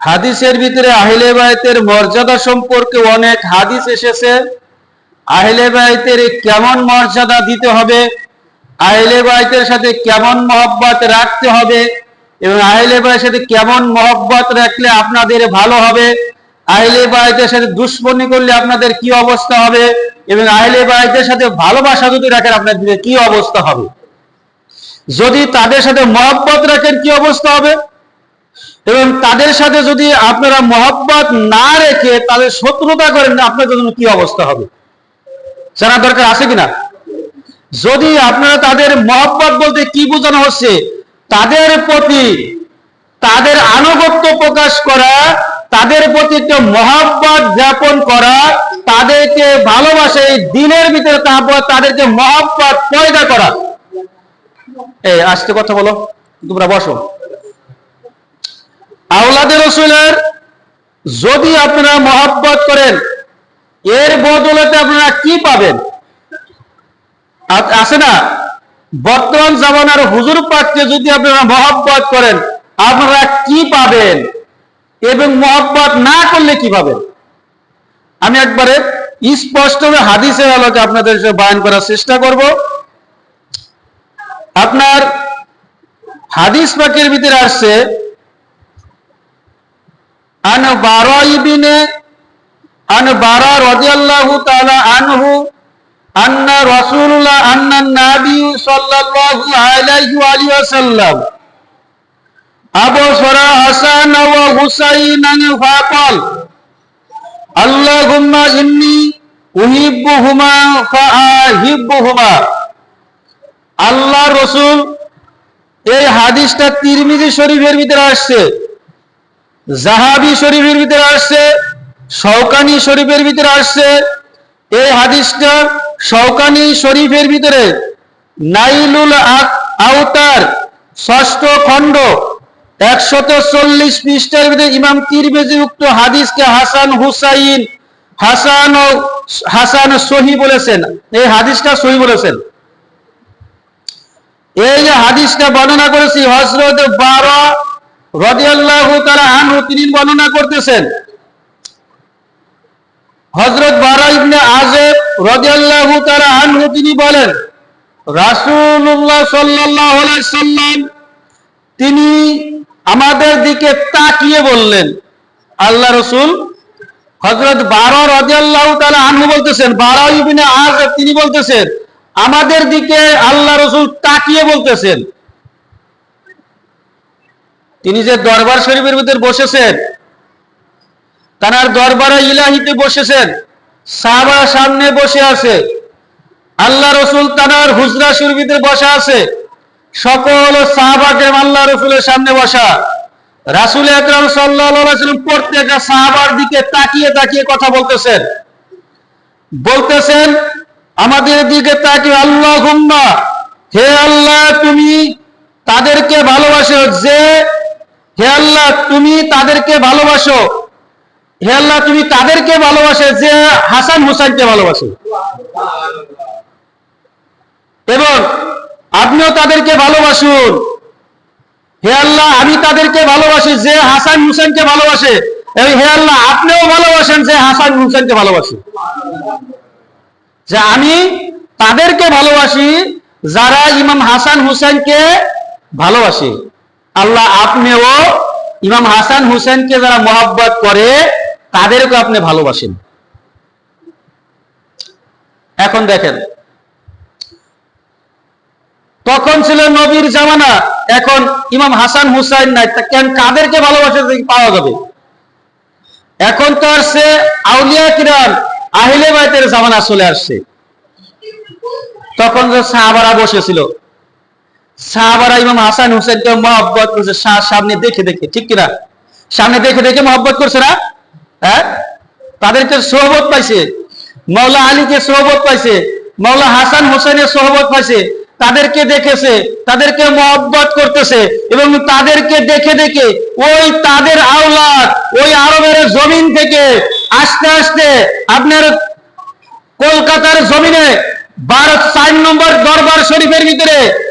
হাদিসের ভিতরে আহলে বায়তের মর্যাদা সম্পর্কে অনেক হাদিস এসেছে। আহলে বায়তের কেমন মর্যাদা দিতে হবে? আহলে বায়তের সাথে কেমন মহব্বত রাখতে হবে? এবং আহলে বায়ের সাথে কেমন মহব্বত রাখলে আপনাদের ভালো হবে? আহলে বায়তের সাথে দুশ্মনী করলে আপনাদের কি অবস্থা হবে? এবং আহলে বায়তের সাথে ভালোবাসা যদি রাখেন, আপনাদের কি অবস্থা হবে? যদি তাদের সাথে মহব্বত রাখেন, কি অবস্থা হবে? এবং তাদের সাথে যদি আপনারা মহব্বত না রেখে তাদের শত্রুতা করেন, আপনাদের জন্য কি অবস্থা হবে? জানা দরকার আছে কিনা? যদি আপনারা তাদের মহব্বত বলতে কি বোঝানো হচ্ছে, তাদের প্রতি তাদের আনুগত্য প্রকাশ করা, তাদের প্রতি একটা মহব্বত জ্ঞাপন করা, তাদেরকে ভালোবাসে দিনের ভিতরে তারপর তাদেরকে মহব্বত পয়দা করা। এই, আজকে কথা বলো, তোমরা বসো। আওলাদের রসুলের যদি আপনারা মহব্বত করেন, এর বদলতে আপনারা কি পাবেন? আছে না? বর্তমান জামানার হুজুর পাককে যদি আপনারা মহাব্বত করেন, আপনারা কি পাবেন? এবং মহব্বত না করলে কি পাবেন? আমি একবারে স্পষ্ট হাদিসের আলোকে আপনাদের বয়ান করার চেষ্টা করব। আপনার হাদিস পাকের ভিতরে আসছে আন বারা ইবিনে, আন বারা রাদিয়াল্লাহু আনহু, আন্না রাসূলুল্লাহ, আন্না নাবী সাল্লাল্লাহু আলাইহি ওয়া আলিহি ওয়াসাল্লাম। আবু সরা হাসান ওয়া হুসাইন ফাকাল, আল্লাহুম্মা ইন্নী উহিব্বুহুমা ফাআহিব্বুহুমা। আল্লাহ রসুল, এই হাদিসটা তিরমিজি শরীফের ভিতরে আসছে। জাহাবি শরীফের ভিতরে আসছে শৌকানি শরীফের ভিতরে আসছে। এই হাদিসটা শৌকানি শরীফের ভিতরে নাইলুল আউতার ষষ্ঠ খণ্ড, একশত চল্লিশ পৃষ্ঠার ভিতরে ইমাম তিরবেজি উক্ত হাদিসকে হাসান হুসাইন, হাসান ও হাসান সহি বলেছেন। এই হাদিসটা সহি বলেছেন। এই যে হাদিসটা বর্ণনা করেছি হজরত বারা আনহু তিনি বর্ণনা করতেছেন। আনহু তিনি বলেন তিনি আমাদের দিকে তাকিয়ে বললেন। আল্লাহ রসুল হযরত বারা রাদিয়াল্লাহু তাআলা আনহু বলতেছেন, বারা ইবনে আযব তিনি বলতেছেন, আমাদের দিকে আল্লাহ রসুল তাকিয়ে বলতেছেন। তিনি যে দরবার শরীফের ভিতর বসেছেন তার দরবারে ইলাহিতে বসেছেন সাহাবা সামনে বসে আছে, আল্লাহ রসুল তানার হুজরা শরীফের বসা আছে, সকল সাহাবাকে আল্লাহ রসুলের সামনে বসা। রাসুল আকরাম সাল্লাম প্রত্যেকটা সাহাবার দিকে তাকিয়ে তাকিয়ে কথা বলতেছেন। বলতেছেন, আমাদের দিকে তাকিয়ে আল্লাহ হে আল্লাহ, তুমি তাদেরকে ভালোবাসো যে হে আল্লাহ, তুমি তাদেরকে ভালোবাসো। হে আল্লাহ, তুমি তাদেরকে ভালোবাসে যে হাসান হুসাইনকে ভালোবাসে। এবং আপনিও তাদেরকে ভালোবাসুন। হে আল্লাহ, আমি তাদেরকে ভালোবাসি যে হাসান হুসেনকে ভালোবাসে। এবং হে আল্লাহ, আপনিও ভালোবাসেন যে হাসান হুসেনকে ভালোবাসে। যে আমি তাদেরকে ভালোবাসি, যারা ইমাম হাসান হুসেনকে ভালোবাসে। আল্লাহ আপনিও ইমাম হাসান হুসেনকে যারা মহাব্বত করে তাদেরকে আপনি ভালোবাসেন। এখন দেখেন, তখন ছিল নবীর জামানা, এখন ইমাম হাসান হুসাইন নাই, তা কেন কাদেরকে ভালোবাসা পাওয়া যাবে? এখন তো আসছে আউলিয়া কিরাম, আহিলে বাইতের জামানা চলে আসছে। তখন যে সাহাবারা বসেছিল মহব্বত হ্যাঁ? তাদেরকে দেখেছে, তাদেরকে মহব্বত করতেছে এবং তাদেরকে দেখে দেখে ওই তাদের আওলাদ, ওই আরবের জমিন থেকে আস্তে আস্তে আপনার কলকাতার জমিনে, ভারত চার নম্বর দরবার শরীফের ভিতরে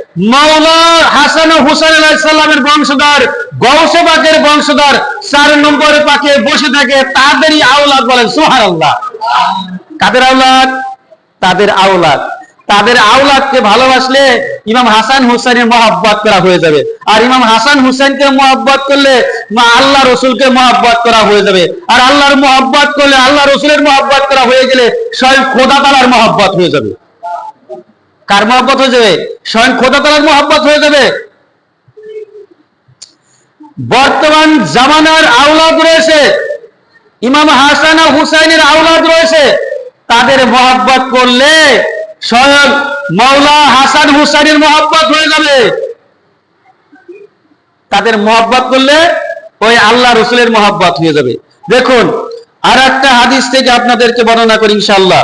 ভালোবাসলে ইমাম হাসান হুসাইনের মহাব্বত করা হয়ে যাবে। আর ইমাম হাসান হুসাইনকে মহাব্বত করলে মা আল্লাহ রসুলকে মহাব্বত করা হয়ে যাবে। আর আল্লাহর মহাব্বত করলে আল্লাহ রসুলের মহাব্বত করা হয়ে গেলে স্বয়ং খোদা তালার মহাব্বত হয়ে যাবে। কার মহাব্বত হয়ে যাবে? স্বয়ং খোদা তালার মহাব্বত হয়ে যাবে? বর্তমান জামানার আওলাদ রয়েছে। ইমাম হাসান হুসাইনের আওলাদ রয়েছে। তাদের মহাব্বত করলে স্বয়ং মৌলা হাসান হুসাইনের মহাব্বত হয়ে যাবে। তাদের মহাব্বত করলে ওই আল্লাহ রসুলের মহাব্বত হয়ে যাবে। দেখুন আর একটা হাদিস থেকে আপনাদেরকে বর্ণনা করি ইনশাআল্লাহ।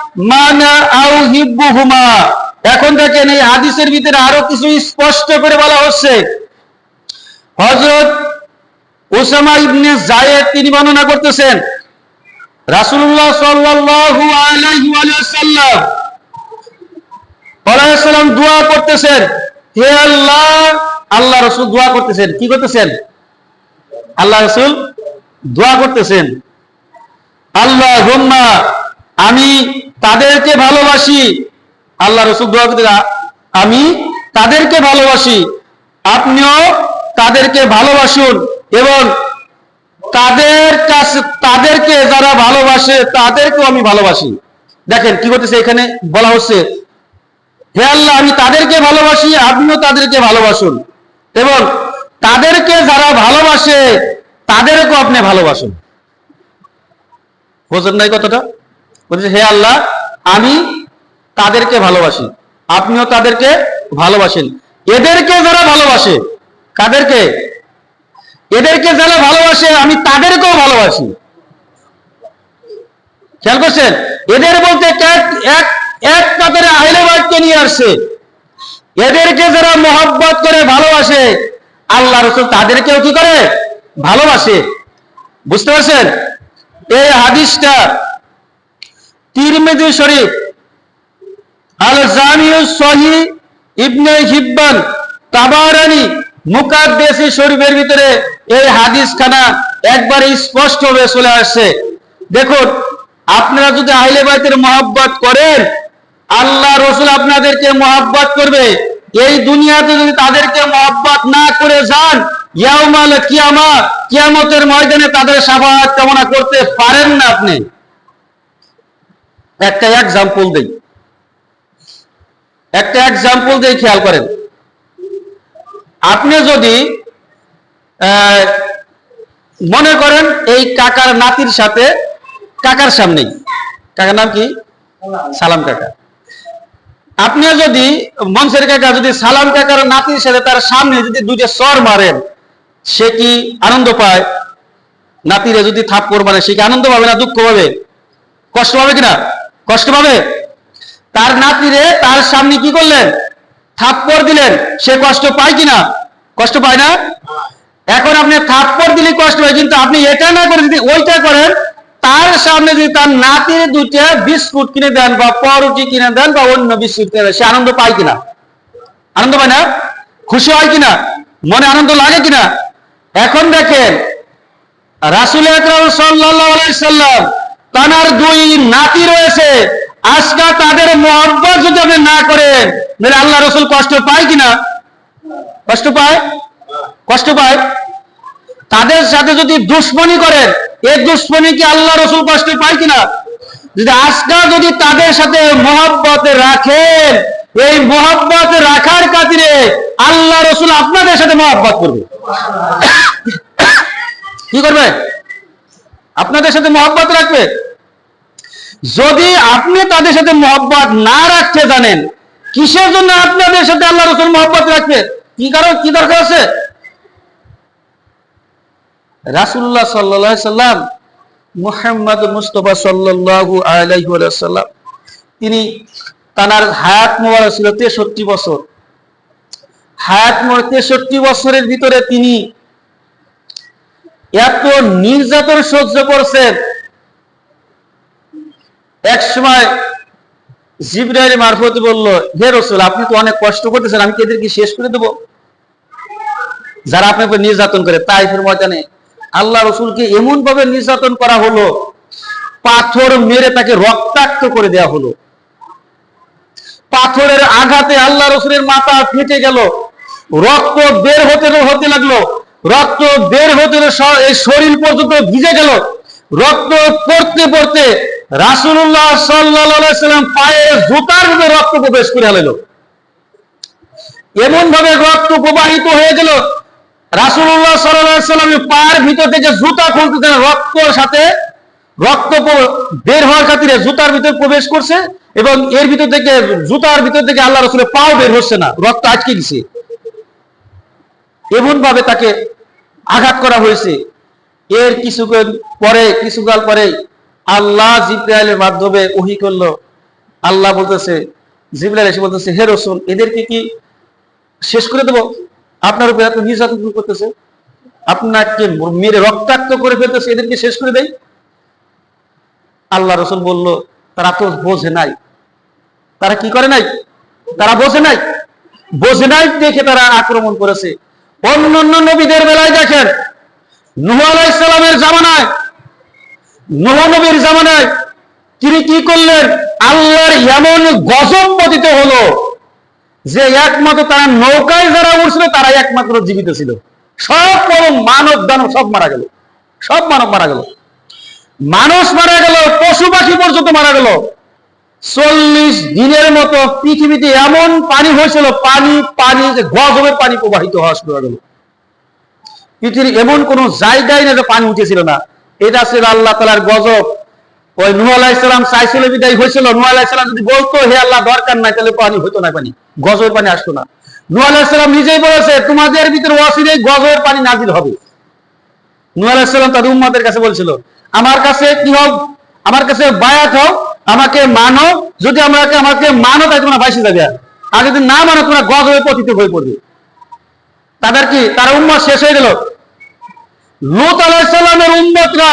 মানা আউ হিব্বুহুমা। এখন দেখেন এই হাদিসের ভিতরে আরও কিছু স্পষ্ট করে বলা হচ্ছে। হজরত ওসামা ইবনে জায়েদ তিনি বর্ণনা করতেছেন, রাসূলুল্লাহ সাল্লাল্লাহু আলাইহি ওয়াসাল্লাম সাল্লাম দোয়া করতেছেন, হে আল্লাহ আল্লাহ রাসূল দোয়া করতেছেন। কি করতেছেন? আল্লাহ রাসূল দোয়া করতেছেন। আল্লাহুম্মা, আমি তাদেরকে ভালোবাসি। আল্লাহ রসুল আমি তাদেরকে ভালোবাসি। আপনিও তাদেরকে ভালোবাসুন এবং তাদের কাছে, তাদেরকে যারা ভালোবাসে, তাদেরকেও আমি ভালোবাসি। দেখেন কি করতেছে এখানে, বলা হচ্ছে, হে আল্লাহ, আমি তাদেরকে ভালোবাসি, আপনিও তাদেরকে ভালোবাসুন এবং তাদেরকে যারা ভালোবাসে, তাদেরকেও আপনি ভালোবাসুন। বোঝেন নাই কথাটা? বলছে, হে আল্লাহ, আমি তাদেরকে ভালোবাসি। আপনিও তাদেরকে ভালোবাসেন। এদেরকে যারা ভালোবাসে, কাদেরকে? এদেরকে যারা ভালোবাসে, আমি তাদেরকেও ভালোবাসি। খেয়াল করছেন? এদের বলতে এক এক কাতারে আহলে বাইতকে নিয়ে আসছে। এদেরকে যারা মোহাব্বত করে ভালোবাসে, আল্লাহ রসুল তাদেরকেও কি করে? ভালোবাসে। বুঝতে পারছেন? এই হাদিসটা তিরমিজি শরীফ আল জামিউ সহি ইবনে হিব্বান তাবারানি মুকাদ্দেসি শরীফের ভিতরে এই হাদিস খানা একবারে হয়ে চলে আসছে। দেখুন, আপনারা যদি আহলে বাইতের মহাব্বত করেন, আল্লাহ রসুল আপনাদেরকে মহাব্বত করবে। এই দুনিয়াতে যদি তাদেরকে মহাব্বত না করে যান, ইয়াউমাল কিয়ামা, কিয়ামতের ময়দানে তাদের সাফাত কামনা করতে পারেন না আপনি। একটা এক্সাম্পল দেই। একটা এক্সাম্পল দিয়ে খেয়াল করেন। আপনি যদি মনে করেন এই কাকার নাতির সাথে, কাকার সামনেই, কাকার নাম কি? সালাম কাকা। আপনি যদি, মনসের কাকা যদি সালাম কাকার নাতির সাথে তার সামনে যদি দুইটা স্বর মারেন, সে কি আনন্দ পায়? নাতিরে যদি থাপ্পড় মারে, সে কি আনন্দ পাবে না দুঃখ পাবে? কষ্ট পাবে কিনা? কষ্ট পাবে? তার নাতিরে তার সামনে কি করলেন? থাপ্পড় দিলেন। সে কষ্ট পায় কিনা? কষ্ট পায় না? এখন আপনি থাপ্পড় দিলে কষ্ট হয় কিন্তু আপনি এটা না করে যদি ওইটা করেন, তার সামনে যদি তার নাতির দুইটা বিস্কুট কিনে দেন বা পাউরুটি কিনে দেন বা অন্য বিস্কুট কিনে দেন, সে আনন্দ পায় কিনা? আনন্দ পায় না? খুশি হয় কিনা? মনে আনন্দ লাগে কিনা? এখন দেখেন, রাসুল আকরাম সাল্লাম তানার দুই নাতি রয়েছে। আজকা তাদের মহব্বত যদি আপনি না করেন, তাহলে আল্লাহ রসুল কষ্ট পায় কিনা? কষ্ট পায়? কষ্ট পায়। তাদের সাথে যদি দুশ্মনী করেন এই দুশ্মনী কি আল্লাহ রসুল কষ্ট পায় কিনা? যদি আজকা যদি তাদের সাথে মহব্বত রাখেন, এই মহব্বত রাখার খাতিরে আল্লাহ রসুল আপনাদের সাথে মহব্বত করবে। কি করবে? আপনাদের সাথে মহব্বত রাখবে? যদি আপনি তাদের সাথে মহব্বত না রাখতে জানেন, কিসের জন্য আপনাদের সাথে আল্লাহ রসুল মোহাম্মত রাখবে? কি কারণ, কি দরকার আছে? রাসুল্লাহ সাল্লাহ সাল্লাম, মুহাম্মদ মুস্তফা সাল্লাল্লাহু আলাইহি ওয়াসাল্লাম, তিনি তানার হায়াত মোবারক ছিল তেষট্টি বছর। হায়াত তেষট্টি বছরের ভিতরে তিনি এত নির্যাতন সহ্য করছেন এক সময় জিব্রাইল মারফত বলল, হে রসুল, আপনি তো অনেক কষ্ট করতেছেন, আমি কি এদেরকে শেষ করে দেবো? যারা উপর নির্যাতন করে, তাইফের ময়দানে আল্লাহ রসুলকে এমন ভাবে নির্যাতন করা হলো, পাথর মেরে তাকে রক্তাক্ত করে দেওয়া হলো। পাথরের আঘাতে আল্লাহ রসুলের মাথা ফেটে গেল, রক্ত বের হতে হতে লাগল। রক্ত বের হতে এই শরীর পর্যন্ত ভিজে গেল। রক্ত পড়তে পড়তে রাসুল্লাহ সাল্লাম পায়ে জুতার মধ্যে রক্ত প্রবেশ করে আলো এমন ভাবে রক্ত প্রবাহিত হয়ে গেল। রাসুল্লাহ সাল্লামের পায়ের ভিতর থেকে জুতা খুলতে রক্তর সাথে রক্ত বের হওয়ার খাতিরে জুতার ভিতর প্রবেশ করছে এবং এর ভিতর থেকে, জুতার ভিতর থেকে আল্লাহ রসুলের পাও বের হচ্ছে না। রক্ত আটকে গেছে। এমন ভাবে তাকে আঘাত করা হয়েছে। এর কিছুক্ষণ পরে, কিছুকাল পরে আল্লাহ জিব্রাইলের মাধ্যমে ওহি করল। আল্লাহ বলতেছে, জিব্রাইল এসে বলতেছে, হে রসুল, এদেরকে কি শেষ করে দেবো? আপনার উপরে এত নির্যাতন করতেছে? আপনাকে মেরে রক্তাক্ত করে ফেলতেছে, এদেরকে শেষ করে দেয় আল্লাহ রসুল বলল, তারা তো বোঝে নাই। তারা কি করে নাই? তারা বোঝে নাই। বোঝে নাই দেখে তারা আক্রমণ করেছে। অন্য অন্য নবীদের বেলায় দেখেন। নুহ আলাইসালামের জামানায়, নুহ নবীর জামানায় তিনি কি করলেন? আল্লাহর এমন গজব পতিত হলো যে একমাত্র তারা নৌকায় যারা উঠছিল তারা একমাত্র জীবিত ছিল। সব মানব দানব সব মারা গেল। সব মানব মারা গেল। মানুষ মারা গেল, পশু পাখি পর্যন্ত মারা গেল। চল্লিশ দিনের মতো পৃথিবীতে এমন পানি হয়েছিল, পানি পানি, যে গজবের পানি প্রবাহিত হওয়া শুরু হয়ে গেল। পৃথিবীর এমন কোন জায়গায় না যে পানি উঠেছিল না। এটা ছিল আল্লাহ তালার গজব। ওই নুহ আলাইসালাম চাইছিল বিদায় হয়েছিল। নুহ আলাইসালাম যদি বলতো, হে আল্লাহ, দরকার নাই, তাহলে পানি হইতো না পানি, গজবের পানি আসতো না। নুহ আলাইসালাম নিজেই বলেছে, তোমাদের ভিতরে অসিরে গজবের পানি নাজিল হবে। নুহ আলাইসালাম তাদের উম্মাদের কাছে বলছিল, আমার কাছে কি হোক আমার কাছে বায়াত হোক আমাকে মানো, যদি আমাকে আমাকে মানো তাই তোমরা বাইশে যাবে। আর যদি না মানো, তোমরা গজবে পতিত হয়ে পড়বে। তাদের কি তারা উম্মত শেষ হয়ে গেল? লুত আলাইসাল্লামের উম্মতরা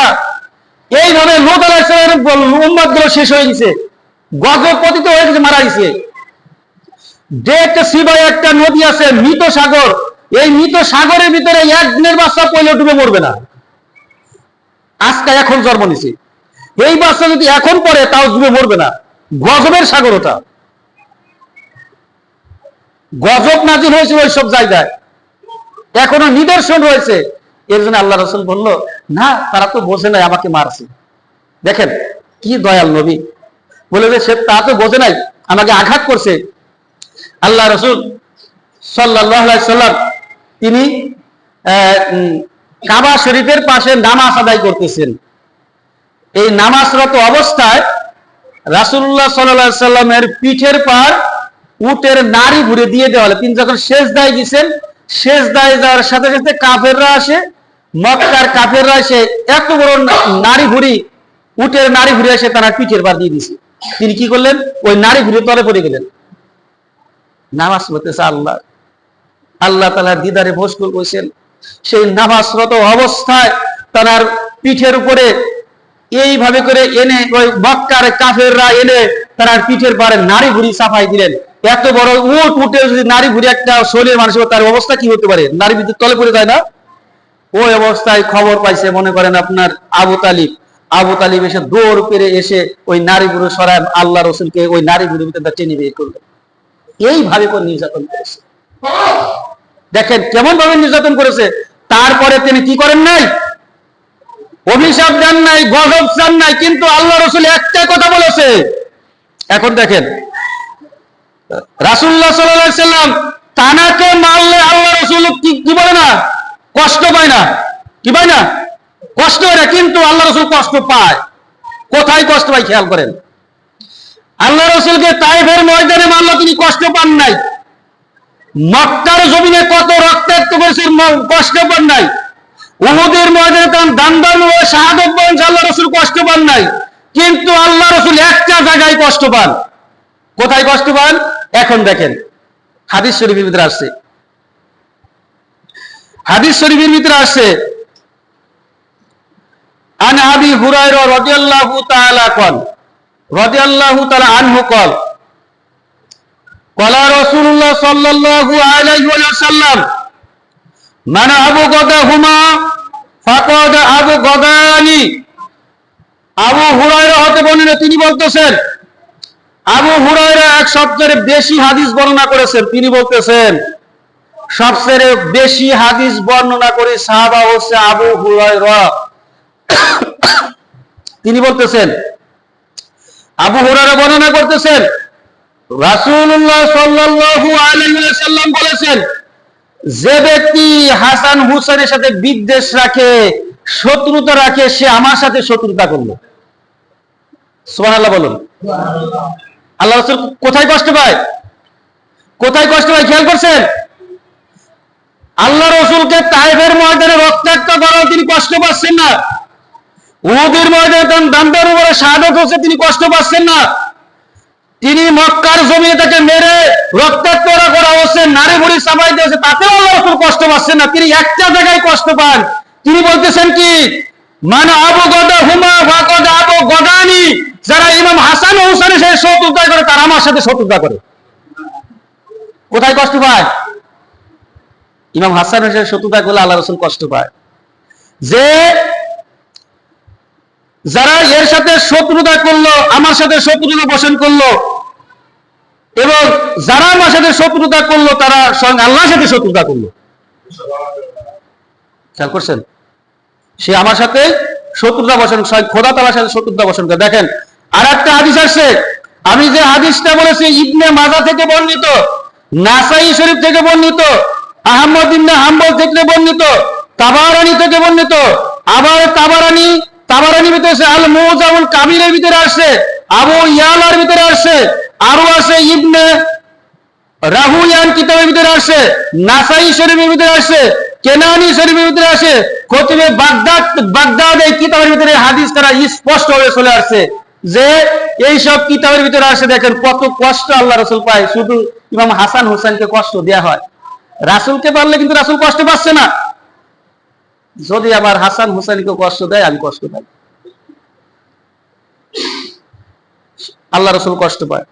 এইভাবে লুত আলাইসাল্লামের উম্মতগুলো শেষ হয়ে গেছে। গজব পতিত হয়ে গেছে, মারা গেছে। যে একটা সিবাই একটা নদী আছে, মৃত সাগর। এই মৃত সাগরের ভিতরে এক দিনের বাচ্চা পড়লে ডুবে মরবে না। আজকে এখন জন্ম নিছে। এই বাচ্চা যদি এখন পড়ে, তাও ডুবে মরবে না। গজবের সাগর ওটা। গজব নাজিল হয়েছে ওই সব জায়গায়। এখনও নিদর্শন রয়েছে। এর জন্য আল্লাহ রসুল বলল, না, তারা তো বোঝে নাই আমাকে মারছে। দেখেন, কি দয়াল নবী। বলে যে, সে তা তো বোঝে নাই, আমাকে আঘাত করছে। আল্লাহ রসুল সাল্লাহ সাল্লাম, তিনি কাবা শরীফের পাশে নামাজ আদায় করতেছেন। এই নামাজরত অবস্থায় রাসুল্লাহ সাল্লাহ সাল্লামের পিঠের পার উটের নাড়ি ঘুরে দিয়ে দেওয়া তিনি যখন শেষ দায় গেছেন শেষ দায় যাওয়ার সাথে সাথে কাফেররা আসে, মক্কার কাফেররা এসে এত বড় না- নাড়ি ঘুরি উটের নাড়ি ঘুরে এসে তারা পিঠের পার দিয়ে দিছে তিনি কি করলেন? ওই নাড়ি ঘুরে তলে পড়ে গেলেন। নামাজ পড়তেছে আল্লাহ। আল্লাহ তালা দিদারে ভোসকুল করেছেন সেই নামাজরত অবস্থায় তার পিঠের উপরে এইভাবে করে এনে ওই মক্কার কাফেররা এনে তারা পিঠের পারে নারী ভুড়ি সাফাই দিলেন। এত বড় উট উঠে যদি নারী ভুড়ি একটা শরীর মানুষের তার অবস্থা কি হতে পারে? নারী বিদ্যুৎ তলে পড়ে যায় না? ওই অবস্থায় খবর পাইছে, মনে করেন আপনার আবু তালিব। আবু তালিব এসে দৌড় পেরে এসে ওই নারী বুড়ো সরায়, আল্লাহ রসুলকে ওই নারী বুড়ির ভিতরে টেনে বের করল। এইভাবে করে নির্যাতন করেছে। দেখেন কেমন ভাবে নির্যাতন করেছে। তারপরে তিনি কি করেন নাই? অভিশাপ দেন নাই, গজব চান নাই, কিন্তু আল্লাহ রসুল একটা কথা বলেছে। এখন দেখেন রাসুল্লাহ সাল্লাম তানাকে মারলে আল্লাহ রসুল কি কি বলে না? কষ্ট পায় না। কি পায় না? কষ্ট হয় না, কিন্তু আল্লাহ রসুল কষ্ট পায়। কোথায় কষ্ট পায় খেয়াল করেন? আল্লাহ রসুলকে তাইফের ময়দানে মারলো তিনি কষ্ট পান নাই। মক্কার জমিনে কত রক্তাক্ত করেছেন কষ্ট পান নাই। উহুদের ময়দানে তার দান্দান ও শাহাদত বরঞ্চ আল্লাহ রসুল কষ্ট পান নাই, কিন্তু আল্লাহ রসুল একটা জায়গায় কষ্ট পান। কোথায় কষ্ট পান? এখন দেখেন, হাদিস শরীফের ভিতরে আসছে। হাদিস শরীফের ভিতরে আসছে, আন হুরাই হুরায়রা রাদিয়াল্লাহু তাআলা কল রাদিয়াল্লাহু তাআলা আনহু কল, কলা রাসূলুল্লাহ সাল্লাল্লাহু আলাইহি সাল্লাম মানে من আবু হুরায়রা হতে বর্ণিত, তিনি বলতেছেন, আবু হুরায়রা এক বেশি হাদিস বর্ণনা করেছেন, তিনি বলতেছেন সবচেয়ে বেশি হাদিস বর্ণনা করে সাহাবা হচ্ছে আবু হুরায়রা। তিনি বলতেছেন, আবু হুরায়রা বর্ণনা করতেছেন, রাসূলুল্লাহ সাল্লাল্লাহু আলাইহি ওয়াসাল্লাম বলেছেন যে ব্যক্তি হাসান হুসেনের সাথে বিদ্বেষ রাখে, শত্রুতা রাখে, সে আমার সাথে শত্রুতা করল। বলুন। আল্লাহ কোথায় কষ্ট পায়? কোথায় কষ্ট পায়? খেয়াল করছেন? আল্লাহ রসুলকে তাইফের ময়দানে রক্তাক্ত করাও তিনি কষ্ট পাচ্ছেন না। উহুদের ময়দানে দান্দার উপরে শাহাদত হচ্ছে, তিনি কষ্ট পাচ্ছেন না। তিনি মক্কার জমিনে তাকে মেরে রক্তাক্ত করা হচ্ছে, নারী বুড়ি সামাই দিয়েছে, তাতেও আল্লাহ কষ্ট পাচ্ছেন না। তিনি একটা জায়গায় কষ্ট পান। তিনি বলতেছেন কি মানে আবু গদা হুমা ফাকদ আবু গদানি যারা ইমাম হাসান হুসানের সাথে শত্রুতা করে, তারা আমার সাথে শত্রুতা করে। কোথায় কষ্ট পায়? ইমাম হাসান হোসেন শত্রুতা করলে আল্লাহ রসুল কষ্ট পায়। যে যারা এর সাথে শত্রুতা করল, আমার সাথে শত্রুতা পোষণ করল, এবং যারা আমার সাথে শত্রুতা করল, তারা স্বয়ং আল্লাহর সাথে শত্রুতা করল। খেয়াল করছেন? সে আমার সাথে শত্রুতা বসন স্বয়ং খোদা তালার সাথে শত্রুতা বসন দেখেন আর একটা হাদিস আসছে। আমি যে হাদিসটা বলেছি, ইবনে মাজা থেকে বর্ণিত, নাসাই শরীফ থেকে বর্ণিত, আহমদ ইবনে হাম্বল থেকে বর্ণিত, তাবারানি থেকে বর্ণিত, আবার তাবারানি তাবারানি ভিতরে আছে আল মুজামুল কাবিরের ভিতরে আসছে আবু ইয়ালার ভিতরে আসছে আরও আছে ইবনে রাহুয়ান কিতাবের ভিতরে আসে, নাসাই শরীফের ভিতরে আসে, কেনানি শরীফের ভিতরে আসে, খতিবে বাগদাদ বাগদাদ এই কিতাবের ভিতরে হাদিস তারা স্পষ্ট হয়ে চলে আসছে যে এই সব কিতাবের ভিতরে আসে দেখেন কত কষ্ট আল্লাহ রসুল পায়। শুধু ইমাম হাসান হোসেনকে কষ্ট দেয়া হয়। রাসুলকে পারলে কিন্তু রাসুল কষ্ট পাচ্ছে না। যদি আবার হাসান হোসেনকে কষ্ট দেয় আমি কষ্ট পাই আল্লাহ রসুল কষ্ট পায়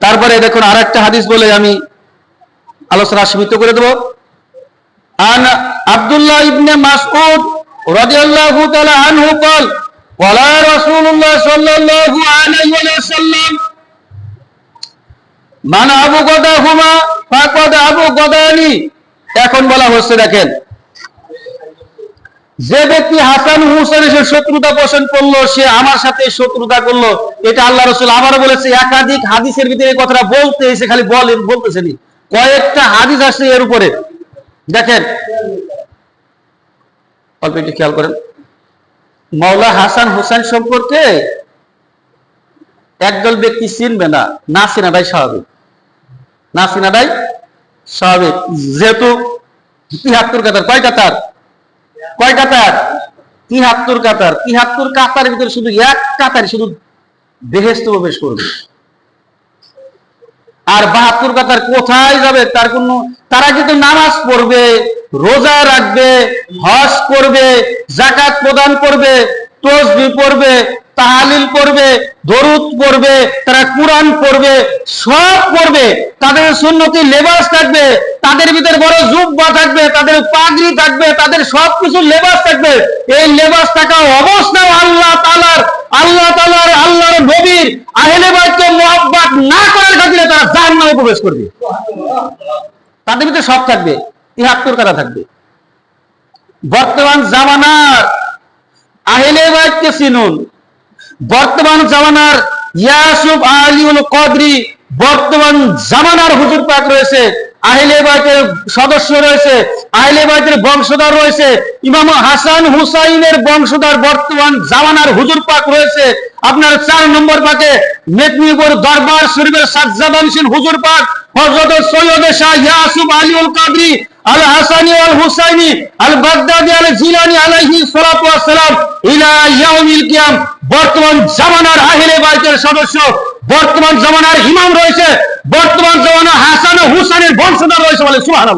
তারপরে দেখুন আর একটা হাদিস বলে আমি আলোচনা সীমিত করে দেব আন আব্দুল্লাহ ইবনে মাসউদ রাদিয়াল্লাহু তাআলা আনহু قال قال رسول الله صلى الله عليه وسلم মান আবু গদাহুমা ফাকাদ আবু গদানি এখন বলা হচ্ছে দেখেন যে ব্যক্তি হাসান হুসেনের সাথে শত্রুতা পোষণ করল, সে আমার সাথে শত্রুতা করল। এটা আল্লাহ রসুল আবারও বলেছে, একাধিক হাদিসের ভিতরে কথাটা বলতে এসে খালি বলেন বলতেছেনি কয়েকটা হাদিস আসছে এর উপরে। দেখেন, অল্প একটু খেয়াল করেন। মৌলা হাসান হোসেন সম্পর্কে একদল ব্যক্তি চিনবে না। না চিনাটাই স্বাভাবিক। না চিনাটাই স্বাভাবিক। যেহেতু তিহাত্তর কাতার কয় কাতার কয় কাতার? তিহাত্তর কাতার। তিহাত্তর কাতারের ভিতরে শুধু এক কাতার শুধু দেহেস্ত প্রবেশ করবে। আর বাহাত্তর কাতার কোথায় যাবে? তার কোন তারা কিন্তু নামাজ পড়বে, রোজা রাখবে, হজ করবে জাকাত প্রদান করবে, তসবি পড়বে তাহালিল পড়বে দরুদ পড়বে, তারা কোরআন পড়বে, সব পড়বে। তাদের সুন্নতি লেবাস থাকবে, তাদের ভিতরে বড় জুব্বা থাকবে, তাদের পাগড়ি থাকবে, তাদের সব কিছু লেবাস থাকবে। এই লেবাস থাকা অবস্থাও আল্লাহ তালার আল্লাহ তালার আল্লাহর নবীর আহলে বাইতকে মোহাব্বত না করার খাতিরে তারা জাহান্নামে প্রবেশ করবে। তাদের ভিতরে সব থাকবে তিহাত্তর কারা থাকবে? বর্তমান জামানার আহলে বাইতকে চিনুন বর্তমান জামানার ইয়াসুফ আলিউল কদরি বর্তমান জামানার হুজুর পাক রয়েছে। আহলে সদস্য রয়েছে বংশধর রয়েছে, ইমাম হাসান হুসাইনের বংশধর বর্তমান জামানার হুজুর পাক রয়েছে। আপনার চার নম্বর পাকে মেদিনীপুর দরবার শরীফের হুজুর পাক সৈয়দ শাহ ইয়াসুফ আলীউল কাদরি, আল হাসানি আল হুসাইনি, আল বাগদাদি আল জিলানি আলাইহি সালাতু ইলা ইয়াউমিল কিয়াম। বর্তমান জামানার আহলে বাইতের সদস্য বর্তমান জমানার ইমাম রয়েছে বর্তমান জমানা হাসান হুসানের বংশধর রয়েছে বলে সুহান